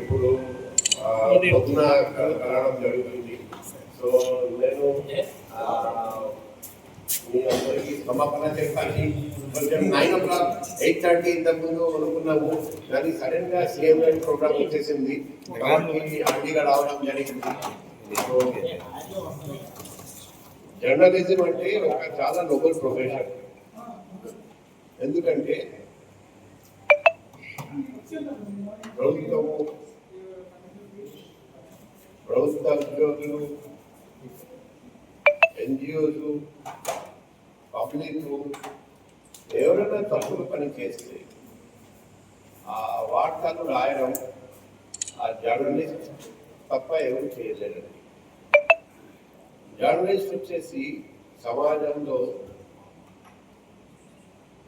ఇప్పుడు పొద్దున కలవడం జరుగుతుంది. సో నేను మీ అందరికీ క్షమాపణ చెప్పాలి. కొంచెం nine o'clock eight thirty ఇంతకు ముందు అనుకున్నాము. కానీ సడన్గా సీఎం లైన్ ప్రోగ్రామ్ వచ్చేసింది. అర్లీగా రావడం జరిగింది. జర్నలిజం అంటే ఒక చాలా నోబెల్ ప్రొఫెషన్ ఎందుకంటే ప్రభుత్వము ప్రభుత్వ ఉద్యోగులు ఎన్జిఓస్ పబ్లిక్ ఎవరైనా తప్పులు పని చేస్తే ఆ వార్తలు రాయడం ఆ జర్నలిస్ట్ తప్ప ఎవరు చేయలేరండి జర్నలిస్ట్ వచ్చేసి సమాజంలో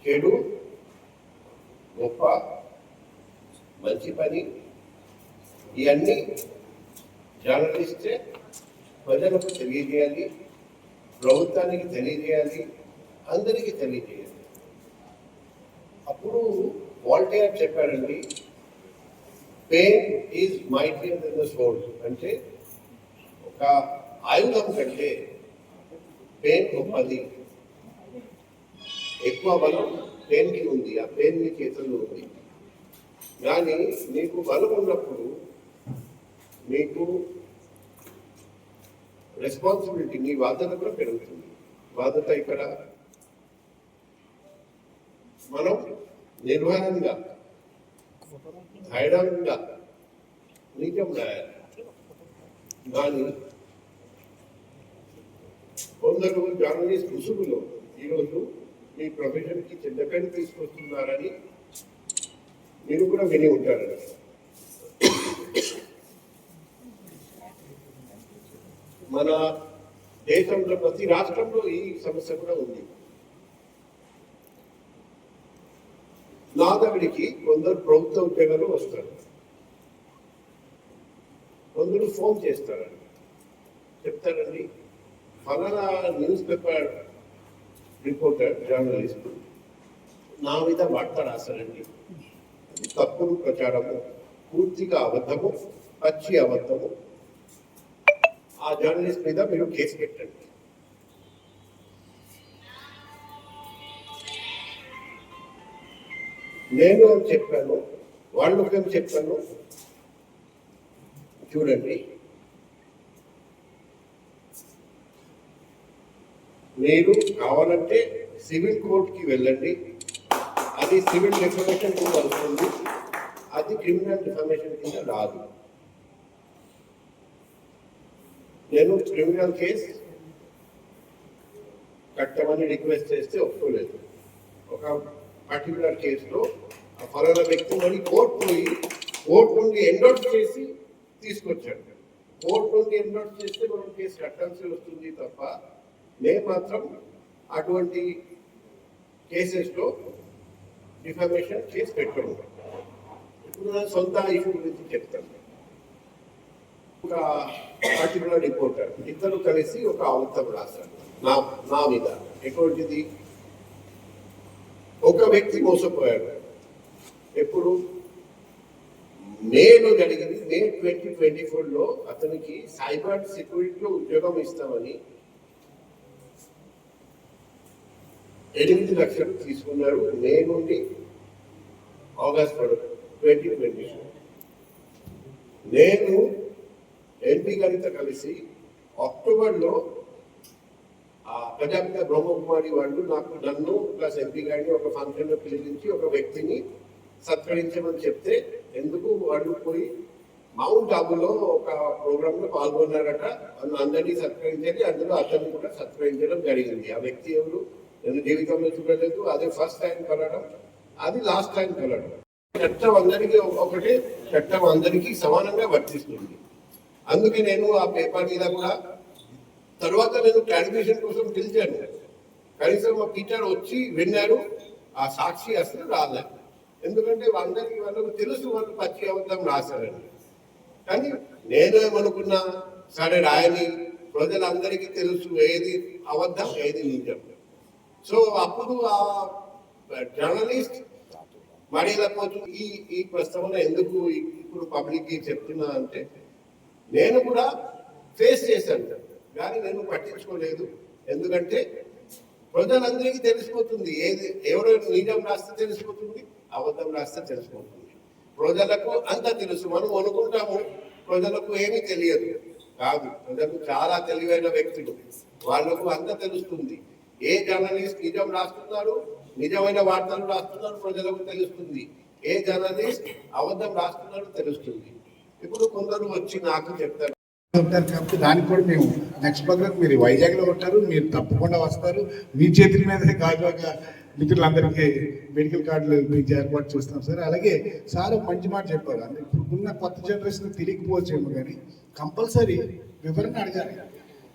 చెడు గొప్ప మంచి పని. ఇవన్నీ జర్నలిస్టే ప్రజలకు తెలియజేయాలి ప్రభుత్వానికి తెలియజేయాలి అందరికీ తెలియజేయాలి. అప్పుడు వాల్టేర్ చెప్పారండి pen is mightier than the sword అంటే ఒక ఆయుధం కంటే పెయిన్ గొప్పది. ఎక్కువ బలం పెయిన్కి ఉంది. ఆ పెయిన్ మీ చేతుల్లో ఉంది. కానీ మీకు బలం ఉన్నప్పుడు మీకు రెస్పాన్సిబిలిటీ మీ బాధ్యత కూడా పెరుగుతుంది. బాధ్యత ఇక్కడ మనం నిర్వహణంగా ధైర్యంగా నిజం రాయాలి. కానీ కొందరు జర్నలిస్ట్ ముసుగులో ఈరోజు మీ ప్రొఫెషన్కి చెడ్డ పేరు తీసుకొస్తున్నారని మీరు కూడా విని ఉంటారు మన దేశంలో ప్రతి రాష్ట్రంలో ఈ సమస్య కూడా ఉంది. నా దగ్గరికి కొందరు ప్రభుత్వ ఉద్యోగాలు వస్తారు. కొందరు ఫోన్ చేస్తారండి చెప్తారండి. ఫలానా న్యూస్ పేపర్ రిపోర్టర్ జర్నలిస్ట్ నా మీద వార్త రాశారండి. అది తప్పుడు ప్రచారము పూర్తిగా అబద్ధము పచ్చి అబద్ధము ఆ జర్నలిస్ట్ మీద మీరు కేసు పెట్టండి. నేను చెప్పాను వాళ్ళు ఏం చెప్పాను? చూడండి. మీరు కావాలంటే సివిల్ కోర్టుకి వెళ్ళండి. అది సివిల్ డిఫర్మేషన్ కింద వస్తుంది. అది క్రిమినల్ డిఫర్మేషన్ కింద రాదు. నేను క్రిమినల్ కేస్ కట్టమని రిక్వెస్ట్ చేస్తే ఒప్పుకోలేదు. ఒక పర్టికులర్ కేసులో ఆ ఫలానా వ్యక్తి మళ్ళీ కోర్టు పోయి కోర్టు నుండి ఎండోర్స్ చేసి తీసుకొచ్చాడు. కోర్టు నుండి ఎండోర్స్ చేస్తే మనం కేసు కట్టాల్సి వస్తుంది తప్ప మేము మాత్రం అటువంటి కేసెస్లో డిఫామేషన్ కేసు పెట్టుకోండి ఇప్పుడు నా సొంత ఇష్యూ గురించి చెప్తాను. ఒక పర్టికులర్ రిపోర్టర్ ఇద్దరు కలిసి ఒక అవతం రాశారు నా నా మీద. ఎటువంటిది? ఒక వ్యక్తి మోసపోయాడు. ఎప్పుడు? మేలో జరిగింది మే ట్వంటీ ట్వంటీ ఫోర్లో అతనికి సైబర్ సెక్యూరిటీలో ఉద్యోగం ఇస్తామని ఎనిమిది లక్షలు తీసుకున్నారు మే నుండి ఆగస్ట్ వరకు ట్వంటీ ట్వంటీ నేను ఎంపీ గారితో కలిసి అక్టోబర్లో ఆ ప్రజాపిత బ్రహ్మకుమారి వాళ్ళు నాకు నన్ను ప్లస్ ఎంపీ గారిని ఒక ఫంక్షన్లో పిలిపించి ఒక వ్యక్తిని సత్కరించమని చెప్తే ఎందుకు వాళ్ళు పోయి మౌంట్ ఆబులో ఒక ప్రోగ్రాంలో పాల్గొన్నారట. అందరినీ సత్కరించాలి అందులో అతన్ని కూడా సత్కరించడం జరిగింది. ఆ వ్యక్తి ఎవరు? నేను జీవితంలో చూడలేదు అదే ఫస్ట్ టైం కలడం అది లాస్ట్ టైం కలడం చట్టం అందరికీ ఒకటే చట్టం అందరికీ సమానంగా వర్తిస్తుంది. అందుకే నేను ఆ పేపర్ మీద కూడా తర్వాత నేను ట్రాన్స్మిషన్ కోసం పిలిచాను. కనీసం మా టీచర్ వచ్చి విన్నారు ఆ సాక్షి అసలు రాలేదు ఎందుకంటే అందరికీ వాళ్ళకు తెలుసు వాళ్ళు పచ్చి అవుతాం రాశారని. కానీ నేనేమనుకున్నా సరే రాయని ప్రజలందరికీ తెలుసు ఏది అబద్ధం ఏది నిజం. సో అప్పుడు ఆ జర్నలిస్ట్ మరి లేకపోతే ఈ ఈ ప్రస్తావన ఎందుకు ఇప్పుడు పబ్లిక్ పబ్లిక్కి చెప్తున్నా అంటే నేను కూడా ఫేస్ చేశాను. కానీ నేను పట్టించుకోలేదు. ఎందుకంటే ప్రజలందరికీ తెలిసిపోతుంది. ఏది ఎవరో నిజం రాస్తే తెలిసిపోతుంది అబద్ధం రాస్తే తెలిసిపోతుంది. ప్రజలకు అంతా తెలుసు. మనం అనుకుంటాము ప్రజలకు ఏమీ తెలియదు. కాదు ప్రజలకు చాలా తెలివైన వ్యక్తులు. వాళ్ళకు అంత తెలుస్తుంది. ఏ జర్నలిస్ట్ నిజం రాస్తున్నారు నిజమైన వార్తలు రాస్తున్నారు ప్రజలకు తెలుస్తుంది. ఏ జర్నలిస్ట్ అబద్ధం రాస్తున్నారో తెలుస్తుంది. ఇప్పుడు కొందరు వచ్చి నాకు చెప్తారు. ఉంటారు కాబట్టి దానికి కూడా మేము నెక్స్ట్ ప్రోగ్రామ్ మీరు వైజాగ్లో ఉంటారు మీరు తప్పకుండా వస్తారు. మీ చేతుల మీదే గాజువాక మిత్రులందరికీ మెడికల్ కార్డులు మీకు ఏర్పాటు చేస్తాం సార్. అలాగే సార్ మంచి మాట చెప్పారు. అంటే ఇప్పుడున్న కొత్త జనరేషన్ తెలియకపోవచ్చేమో కానీ కంపల్సరీ వివరణ అడగాలి.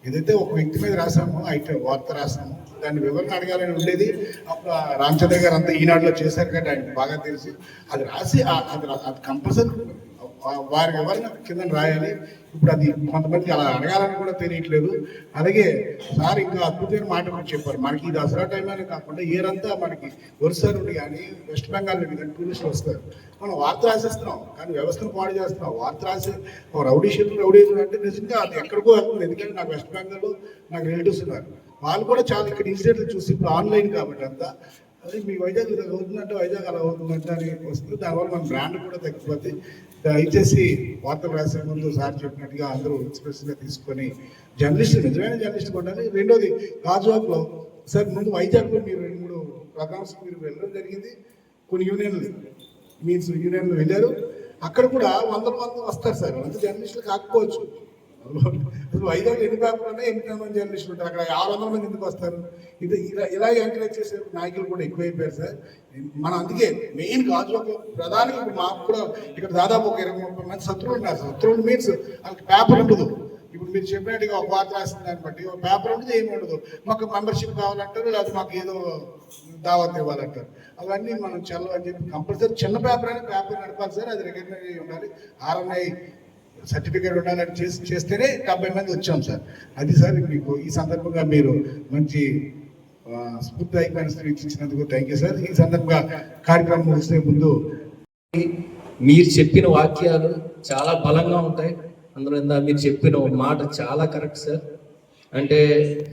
ఏదైతే ఒక వ్యక్తి మీద రాసామో అయితే వార్త రాసామో దాన్ని వివరణ అడగాలని ఉండేది. అప్పుడు రామచంద్ర గారు అంతా ఈనాడులో చేశారు కదా ఆయన బాగా తెలిసి. అది రాసి అది అది కంపల్సరీ వారి వివరణ కింద రాయాలి. ఇప్పుడు అది కొంతమంది అలా అడగాలని కూడా తెలియట్లేదు. అలాగే సార్ ఇంకా అద్భుతమైన మాట కూడా చెప్పారు. మనకి ఈ దసరా టైంలోనే కాకుండా ఏరంతా మనకి ఒరిస్సా నుండి కానీ వెస్ట్ బెంగాల్ నుండి కానీ టూరిస్టులు వస్తారు. మనం వార్త రాసేస్తున్నాం కానీ వ్యవస్థను పాడు చేస్తున్నాం. వార్త రాసి ఒక రౌడీ రౌడీ అంటే నిజంగా అది ఎక్కడికో వెళ్తుంది. ఎందుకంటే నాకు వెస్ట్ బెంగాల్లో నాకు రిలేటివ్స్ ఉన్నారు. వాళ్ళు కూడా చాలా ఇక్కడ ఇన్సిడెంట్లు చూసి ఇప్పుడు ఆన్లైన్ కాబట్టి అంతా. అది మీ వైజాగ్ ఇలా అవుతుందంటే వైజాగ్ అలా అవుతుందంటే అని వస్తుంది. దానివల్ల మన బ్రాండ్ కూడా తగ్గిపోతే దయచేసి వార్తలు రాసే ముందు సార్ చెప్పినట్టుగా అందరూ ఎక్స్ప్రెస్గా తీసుకొని జర్నలిస్ట్ నిజమైన జర్నలిస్ట్ ఉండాలి రెండోది గాజువాక్లో సార్ ముందు వైజాగ్లో మీరు రెండు మూడు ప్రోగ్రామ్స్ మీరు వెళ్ళడం జరిగింది. కొన్ని యూనియన్లు మీన్స్ యూనియన్లు వెళ్ళారు. అక్కడ కూడా వందల మంది వస్తారు సార్. అంత జర్నలిస్టులు కాకపోవచ్చు. ఇప్పుడు వైజాగ్ ఎన్ని పేపర్లు ఉన్నాయి ఎన్ని మంది జర్నలిస్టులు ఉంటారు? అక్కడ ఆరు వందల మంది ఎందుకు వస్తారు? ఇది ఇలా ఇలా ఎంకరేజ్ చేసే నాయకులు కూడా ఎక్కువైపోయారు సార్. మనం అందుకే మెయిన్ కాజు ప్రధాని మాకు కూడా ఇక్కడ దాదాపు ఒక ఇరవై ముప్పై మంది శత్రువులు ఉన్నారు శత్రువులు మీన్స్ వాళ్ళకి పేపర్ ఉండదు. ఇప్పుడు మీరు చెప్పినట్టుగా ఒక వార్త రాసిన దాన్ని బట్టి ఒక పేపర్ ఉండదు ఏమి ఉండదు. మాకు మెంబర్షిప్ కావాలంటారు లేదా మాకు ఏదో దావత్ ఇవ్వాలంటారు. అవన్నీ మనం చల్ల అని చెప్పి కంపల్సరీ చిన్న పేపర్ అయినా పేపర్ నడపాలి సార్. అది రికగ్నైజ్ అయ్యి ఉండాలి. ఆర్ఎన్ఐ సర్టిఫికేట్ ఉండాలని చేసి చేస్తేనే డెబ్బై మంది వచ్చాం సార్. అది సార్ మీకు ఈ సందర్భంగా మీరు మంచి ఆ, స్ఫూర్తిదాయకమైన ఇచ్చినందుకు థ్యాంక్ యూ సార్. ఈ సందర్భంగా కార్యక్రమం ముగిసే ముందు మీరు చెప్పిన వాక్యాలు చాలా బలంగా ఉంటాయి. అందులో ఇందా మీరు చెప్పిన మాట చాలా కరెక్ట్ సార్. అంటే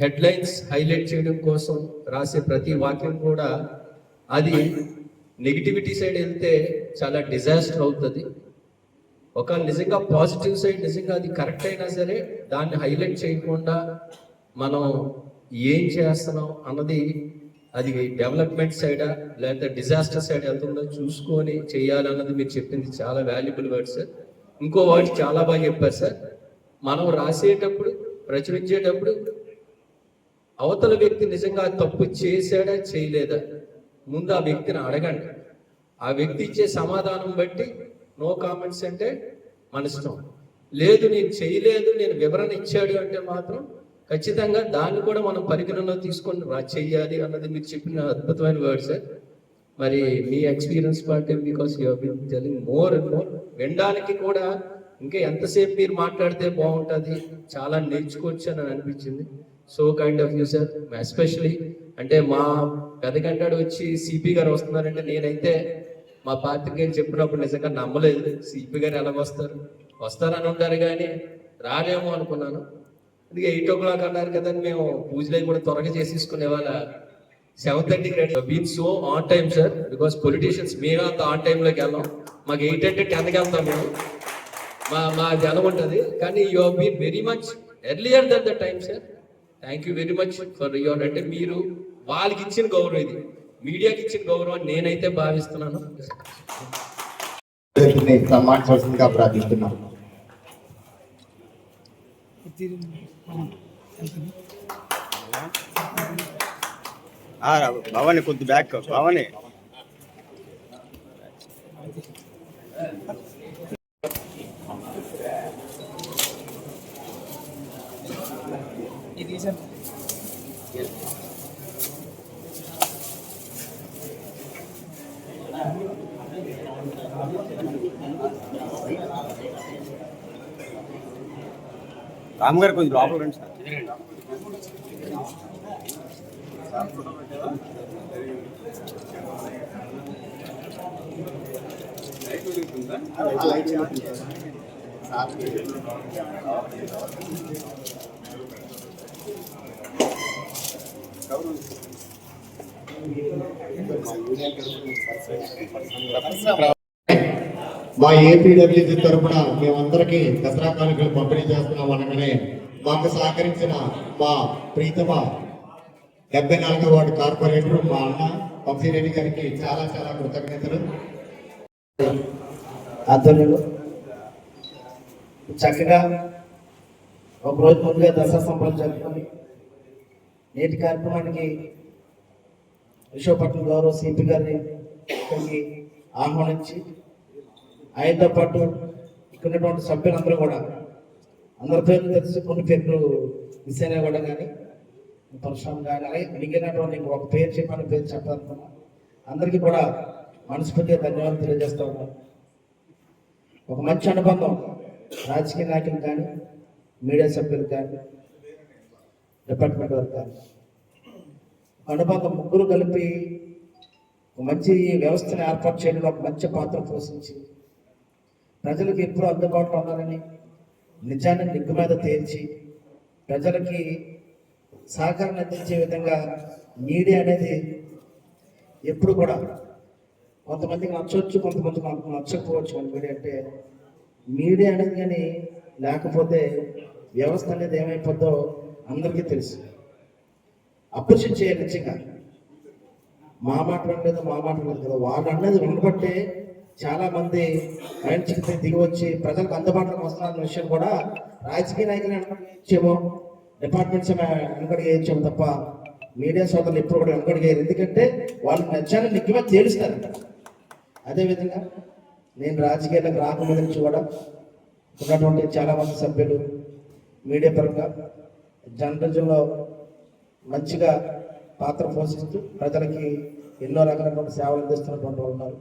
హెడ్లైన్స్ హైలైట్ చేయడం కోసం రాసే ప్రతి వాక్యం కూడా అది నెగిటివిటీ సైడ్ వెళ్తే చాలా డిజాస్టర్ అవుతుంది. ఒక నిజంగా పాజిటివ్ సైడ్ నిజంగా అది కరెక్ట్ అయినా సరే దాన్ని హైలైట్ చేయకుండా మనం ఏం చేస్తున్నాం అన్నది అది డెవలప్మెంట్ సైడా లేకపోతే డిజాస్టర్ సైడ్ వెళ్తుందో చూసుకొని చేయాలన్నది మీరు చెప్పింది చాలా వాల్యుబుల్ వర్డ్ సార్ ఇంకో వర్డ్ చాలా బాగా చెప్పారు సార్. మనం రాసేటప్పుడు ప్రచురించేటప్పుడు అవతల వ్యక్తి నిజంగా తప్పు చేశాడా చేయలేదా? ముందు ఆ వ్యక్తిని అడగండి. ఆ వ్యక్తి ఇచ్చే సమాధానం బట్టి నో కామెంట్స్ అంటే మన ఇష్టం. లేదు నేను చేయలేదు నేను వివరణ ఇచ్చాడు అంటే మాత్రం ఖచ్చితంగా దాన్ని కూడా మనం పరిగణలో తీసుకొని రా చెయ్యాలి అన్నది మీరు చెప్పిన అద్భుతమైన వర్డ్ సార్ మరి మీ experience party because you been more and more వినడానికి కూడా ఇంకా ఎంతసేపు మీరు మాట్లాడితే బాగుంటుంది చాలా నేర్చుకోవచ్చు అని అనిపించింది. So kind of you sir especially అంటే మా పెదగంటాడు వచ్చి సిపి గారు వస్తున్నారంటే నేనైతే మా పాత్రికేయులు చెప్పినప్పుడు నిజంగా నమ్మలేదు. సిపి గారు ఎలాగొస్తారు వస్తారని ఉంటారు కానీ రాలేమో అనుకున్నాను. అందుకే ఎయిట్ ఓ క్లాక్ అన్నారు కదా అని మేము పూజలు అవి కూడా త్వరగా చేసేసుకునే వాళ్ళ సెవెన్ థర్టీకి ready. Been so on time sir because politicians మేము అంత ఆన్ టైంలోకి వెళ్ళాం. మాకు ఎయిట్ అంటే టెన్కి వెళ్తాం మేము. మా మా జనం ఉంటుంది. కానీ you been very much earlier that the time sir thank you very much for your అంటే మీరు వాళ్ళకి ఇచ్చిన గౌరవం ఇది. మీడియాకి ఇచ్చిన గౌరవం నేనైతే భావిస్తున్నాను. భవాని కొద్ది బ్యాక్ భవాని. రామ్ గారు కొద్ది లోపల రండి సార్. మా ఏపీడబ్ల్యూజీ తరఫున మేమందరికీ దసరా కానుకలు పంపిణీ చేస్తున్నాం అనగానే మాకు సహకరించిన మా ప్రీతమ డెబ్బై నాలుగో వార్డు కార్పొరేటర్ మా అన్న వంశీరెడ్డి గారికి చాలా చాలా కృతజ్ఞతలు. ఆధ్వర్యంలో చక్కగా ఒక రోజు ముందుగా దసరా సంబరాలు జరుపుకొని నేటి కార్యక్రమానికి విశాఖపట్నం గౌరవ సిపి గారిని ఇక్కడికి ఆహ్వానించి ఆయనతో పాటు ఇక్కడ ఉన్నటువంటి సభ్యులందరూ కూడా అందరి పేర్లు తెలిసి కొన్ని పేర్లు మిస్ అయినా కూడా కానీ. పరశురామ్ కానీ అలాగే మిగిలినటువంటి ఒక పేరు చెప్పని పేరు చెప్పాలనుకున్నా. అందరికీ కూడా మనస్ఫూర్తిగా ధన్యవాదాలు తెలియజేస్తా ఉన్నాను ఒక మంచి అనుబంధం రాజకీయ నాయకులు కానీ మీడియా సభ్యులు కానీ డిపార్ట్మెంట్ వారు కానీ. అనుబంధం ముగ్గురు కలిపి ఒక మంచి వ్యవస్థను ఏర్పాటు చేయడంలో ఒక మంచి పాత్ర పోషించి ప్రజలకు ఎప్పుడు అందుబాటులో ఉండాలని నిజాన్ని నిగ్గు మీద తేల్చి ప్రజలకి సహకారం అందించే విధంగా మీడియా అనేది ఎప్పుడు కూడా కొంతమందికి నచ్చవచ్చు కొంతమంది మనకు నచ్చకపోవచ్చు మన మీడియా అంటే మీడియా అనేది కానీ లేకపోతే వ్యవస్థ అనేది ఏమైపోద్దో అందరికీ తెలుసు. అప్రిషియేట్ చేయాలి నిజంగా. మా మాట లేదు మా మాట లేదు కదా. వాళ్ళు అనేది ఉండబట్టే చాలా మంది బయటకి దిగి వచ్చి ప్రజలకు అందుబాటులోకి వస్తున్న విషయం కూడా రాజకీయ నాయకులు వెనకడిగేమో డిపార్ట్మెంట్స్ వెనకడి వేయచ్చేమో తప్ప మీడియా సోదరులు ఎప్పుడు కూడా వెనకడి ఎందుకంటే వాళ్ళు నచ్చాలని నిజమే తేలుస్తారు. అదేవిధంగా నేను రాజకీయాలకు రాకముందు నుంచి కూడా ఉన్నటువంటి చాలా మంది సభ్యులు మీడియా పరంగా జర్నలిజంలో మంచిగా పాత్ర పోషిస్తూ ప్రజలకి ఎన్నో రకాలైనటువంటి సేవలు అందిస్తున్నటువంటి వాళ్ళు ఉన్నారు.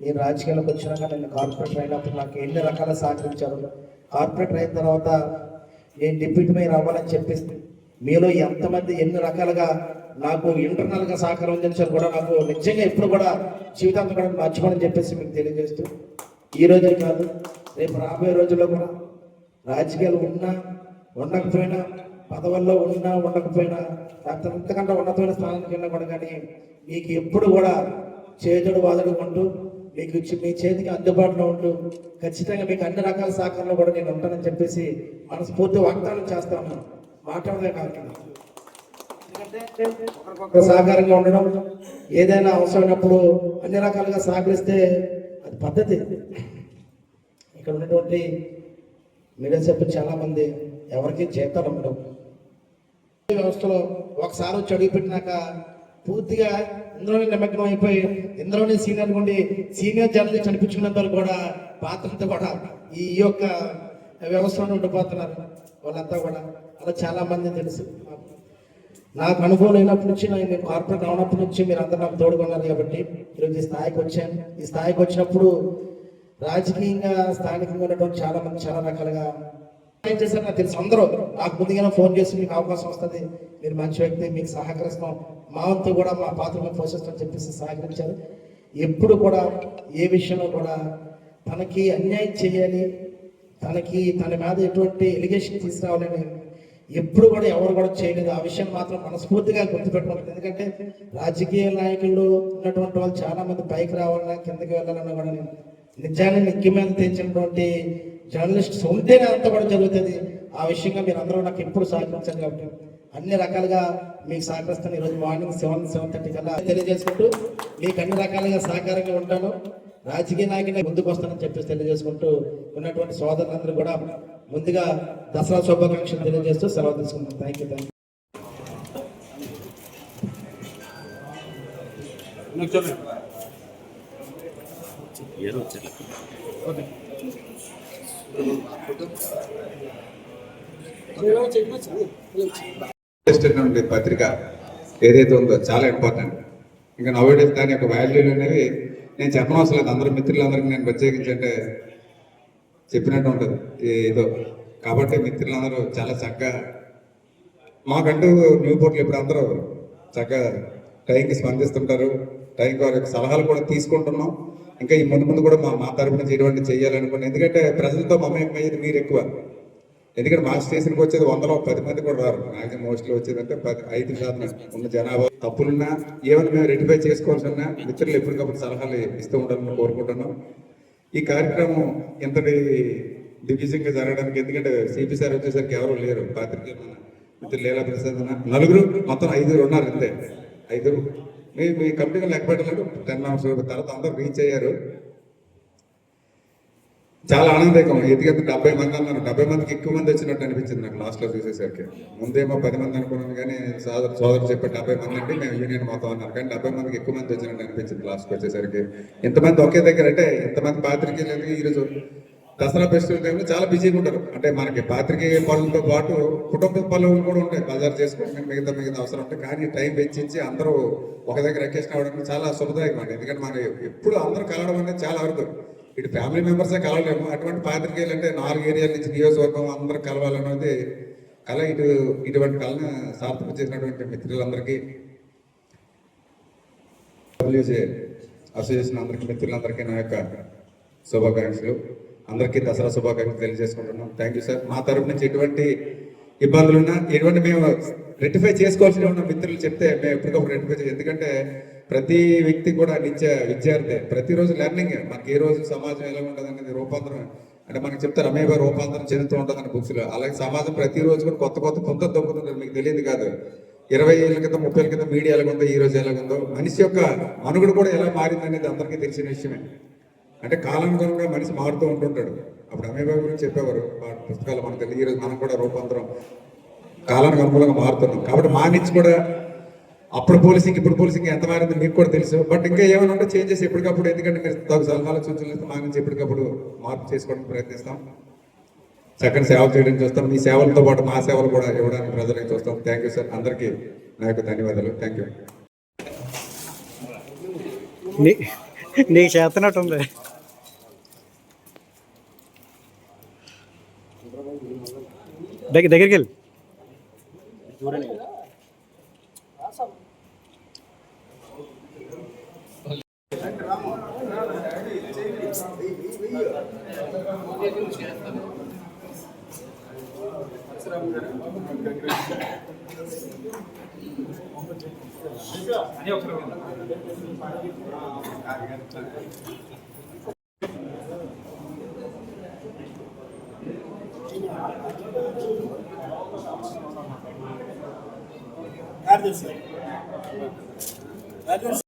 నేను రాజకీయాలకు వచ్చినాక నేను కార్పొరేటర్ అయినప్పుడు నాకు ఎన్ని రకాల సహకరించారు. కార్పొరేటర్ అయిన తర్వాత నేను డిప్యూటీ మేయర్ అవ్వాలని చెప్పేసి మీలో ఎంతమంది ఎన్ని రకాలుగా నాకు ఇంటర్నల్గా సహకారం అందించారు కూడా నాకు నిజంగా ఎప్పుడు కూడా జీవితాంతం కూడా మర్చిపోనని చెప్పేసి మీకు తెలియజేస్తూ ఈ రోజే కాదు రేపు రాబోయే రోజుల్లో కూడా రాజకీయాలు ఉన్నా ఉండకపోయినా పదవుల్లో ఉన్నా ఉండకపోయినా లేకపోతే అంతకంటే ఉన్నతమైన స్థానానికి వెళ్ళినా కూడా కానీ మీకు ఎప్పుడు కూడా చేతుడు వాదడుకుంటూ ఉంటూ మీకు ఇచ్చి- మీ చేతికి అందుబాటులో ఉంటూ ఖచ్చితంగా మీకు అన్ని రకాల సహకారంలో కూడా నేను ఉంటానని చెప్పేసి మనస్ఫూర్తి వాగ్దానం చేస్తా ఉన్నాను మాట్లాడదే కాకుండా సహకారంగా ఉండడం ఏదైనా అవసరమైనప్పుడు అన్ని రకాలుగా సహకరిస్తే అది పద్ధతి. ఇక్కడ ఉన్నటువంటి మీడియా సభ్యులు చాలామంది ఎవరికి జీతాలు ఉండవు. వ్యవస్థలో ఒకసారి వచ్చి అడుగు పెట్టినాక పూర్తిగా ఇందులోనే నిమగ్నం అయిపోయి ఇందులోనే సీనియర్ ఉండి సీనియర్ జర్నలిస్ట్ అనిపించుకున్నంత వరకు కూడా పాత్రంతా కూడా ఈ యొక్క వ్యవస్థలో ఉండిపోతున్నారు. వాళ్ళంతా కూడా. అలా చాలా మంది తెలుసు. నాకు అనుభవం అయినప్పటి నుంచి నేను కార్పొరేట్ అవునప్పటి నుంచి మీరు అందరూ నాకు తోడుకున్నారు కాబట్టి ఈరోజు ఈ స్థాయికి వచ్చాను. ఈ స్థాయికి వచ్చినప్పుడు రాజకీయంగా స్థానికంగా ఉన్నటువంటి చాలా మంది చాలా రకాలుగా ఏం చేశారు నాకు తెలుసు. అందరూ నాకు ముందుగానే ఫోన్ చేసి మీకు అవకాశం వస్తుంది. మీరు మంచి వ్యక్తి మీకు సహకరిస్తాం. మా అంతా కూడా మా పాత్ర పోషిస్తాం చెప్పేసి సహకరించారు. ఎప్పుడు కూడా ఏ విషయంలో కూడా తనకి అన్యాయం చేయాలి తనకి తన మీద ఎటువంటి ఎలిగేషన్ తీసుకురావాలని ఎప్పుడు కూడా ఎవరు కూడా చేయలేదు. ఆ విషయం మాత్రం మనస్ఫూర్తిగా గుర్తుపెట్టుకోవాలి. ఎందుకంటే రాజకీయ నాయకులు ఉన్నటువంటి వాళ్ళు చాలా మంది పైకి రావాలన్నా కిందకి వెళ్ళాలన్నా కూడా నిజాన్ని నిగ్గి మీద తెచ్చినటువంటి జర్నలిస్ట్స్ ఉంటేనే అంతా కూడా జరుగుతుంది. ఆ విషయంగా మీరు అందరూ నాకు ఎప్పుడు సహకరించారు కాబట్టి. అన్ని రకాలుగా మీకు సహకరిస్తాను. ఈరోజు మార్నింగ్ సెవెన్ సెవెన్ థర్టీ కల్లా తెలియజేసుకుంటూ మీకు అన్ని రకాలుగా సహకారంగా ఉంటాను. రాజకీయ నాయకుని ముందుకు వస్తానని చెప్పేసి తెలియజేసుకుంటూ ఉన్నటువంటి సోదరులందరూ కూడా ముందుగా దసరా శుభాకాంక్షలు తెలియజేస్తూ సెలవు తీసుకుంటాం థ్యాంక్ యూ థ్యాంక్ ఏదో వచ్చారు చేస్తున్నటువంటి పత్రిక ఏదైతే ఉందో చాలా ఇంపార్టెంట్ ఇంకా నవ్వేడేస్ దాని యొక్క వాల్యూలు అనేవి నేను చెప్పనవసరం లేదు అందరూ మిత్రులందరికీ నేను ప్రత్యేకించంటే చెప్పినట్టు ఉంటుంది. ఏదో కాబట్టి మిత్రులందరూ చాలా చక్కగా మాకంటూ న్యూ పోర్ట్లు ఇప్పుడు అందరూ చక్కగా టైంకి స్పందిస్తుంటారు. టైంకి వారి సలహాలు కూడా తీసుకుంటున్నాం. ఇంకా ఈ ముందు ముందు కూడా మా మా తరపు నుంచి ఇటువంటి చేయాలనుకున్నాను. ఎందుకంటే ప్రజలతో మమేకం అయ్యేది మీరు ఎక్కువ. ఎందుకంటే మా స్టేషన్కి వచ్చేది వందలో పది మంది కూడా రారు. మ్యాక్సిమం మోస్ట్లీ వచ్చేదంటే పది ఐదు శాతం ఉన్న జనాభా తప్పులున్నా ఏమైనా మేము రెటిఫై చేసుకోవాల్సి ఉన్నా మిత్రులు ఎప్పటికప్పుడు సలహాలు ఇస్తూ ఉండాలని కోరుకుంటున్నాం. ఈ కార్యక్రమం ఎంతటి దిగ్విజయంగా జరగడానికి ఎందుకంటే సిపి సార్ వచ్చేసరికి ఎవరు లేరు. పాత్రికేయులు మిత్రులు లీలా ప్రసాద్ నలుగురు మొత్తం ఐదుగురు ఉన్నారు అంతే. ఐదుగురు. మీ మీ కంపెనీలో లెక్క పెట్టలేదు టెన్ అవర్స్ తర్వాత అందరూ రీచ్ అయ్యారు. చాలా ఆనందకం ఎందుకంటే డెబ్బై మంది అన్నారు. డెబ్బై మందికి ఎక్కువ మంది వచ్చినట్టు అనిపించింది నాకు లాస్ట్లో చూసేసరికి. ముందేమో పది మంది అనుకున్నాను కానీ సోదరు సోదరు చెప్పే డెబ్బై మంది అంటే మేము యూనియన్ మొత్తం అన్నారు. కానీ డెబ్బై మందికి ఎక్కువ మంది వచ్చినట్టు అనిపించింది లాస్ట్కి వచ్చేసరికి. ఇంతమంది ఒకే దగ్గర అంటే ఎంతమంది పాత్రికేయులు ఈరోజు దసరా ఫెస్టివల్ టైంలో చాలా బిజీగా ఉంటారు. అంటే మనకి పాత్రికేయ పనులతో పాటు కుటుంబ పనులు కూడా ఉంటాయి. బజార్ చేసుకోవడానికి మిగతా మిగతా అవసరం ఉంటాయి కానీ టైం వెచ్చించి అందరూ ఒక దగ్గర ఎక్కేసిన అవడానికి చాలా శుభదాయకం అండి. ఎందుకంటే మనం ఎప్పుడు అందరూ కలవడం అనేది చాలా అరుదు ఇటు ఫ్యామిలీ మెంబర్సే కలవలేము. అటువంటి పాత్రికేయులు అంటే నాలుగు ఏరియాల నుంచి నియోజకవర్గం అందరూ కలవాలన్నది కళ ఇటు ఇటువంటి కళను సార్థకం చేసినటువంటి మిత్రులందరికీ డబ్ల్యూజే అసోసియేషన్ అందరికీ మిత్రులందరికీ నా యొక్క శుభాకాంక్షలు. అందరికీ దసరా శుభాకాంక్షలు తెలియజేసుకుంటున్నాం. థ్యాంక్ యూ సార్ మా తరపు నుంచి ఎటువంటి ఇబ్బందులు ఉన్నా ఎటువంటి మేము రెక్టిఫై చేసుకోవాల్సిన ఉన్న మిత్రులు చెప్తే మేము ఎప్పటికప్పుడు రెక్టిఫై చేయాలి ఎందుకంటే ప్రతి వ్యక్తి కూడా నిత్య విద్యార్థి. ప్రతిరోజు లెర్నింగ్ మాకు ఏ రోజు సమాజం ఎలా ఉంటుంది అనేది రూపాంతరం అంటే మనకు చెప్తారు అమేబా రూపాంతరం చెందుతూ ఉంటుందని బుక్స్లో అలాగే సమాజం ప్రతిరోజు కూడా కొత్త కొత్త పొంత దొంగతుంది మీకు తెలియదు కాదు. ఇరవై ఏళ్ళ క్రితం ముప్పై ఏళ్ళ క్రితం మీడియా ఎలాగుందో ఈ రోజు ఎలాగుందో మనిషి యొక్క మనుగడ కూడా ఎలా మారింది అనేది అందరికీ తెలిసిన విషయమే. అంటే కాలానుగుణంగా మనిషి మారుతూ ఉంటుంటాడు. అప్పుడు అమేబా గురించి చెప్పేవారు. పుస్తకాలు మనకు తెలియదు మనం కూడా రూపాంతరం కాలానికి అనుకూలంగా మారుతున్నాం. కాబట్టి మా కూడా అప్పుడు పోలీసింగ్ ఇప్పుడు పోలీసింగ్ ఎంత మారిందో మీకు కూడా తెలుసు. బట్ ఇంకా ఏమైనా ఉంటే చేంజెస్ ఎప్పటికప్పుడు ఎందుకంటే మీరు తగు సలహాలు సూచనలు మా నుంచి ఎప్పటికప్పుడు మార్పు చేసుకోవడానికి ప్రయత్నిస్తాం. చక్కని సేవలు చేయడానికి చూస్తాం. మీ సేవలతో పాటు మా సేవలు కూడా ఇవ్వడానికి ప్రజలకు చూస్తాం. థ్యాంక్ యూ సార్ అందరికీ నా యొక్క ధన్యవాదాలు. థ్యాంక్ యూ నీ నీకు చేస్తున్నట్టుంది దగ్గరికి వెళ్ళి చూడండి అని ఒకసారి That is it. That is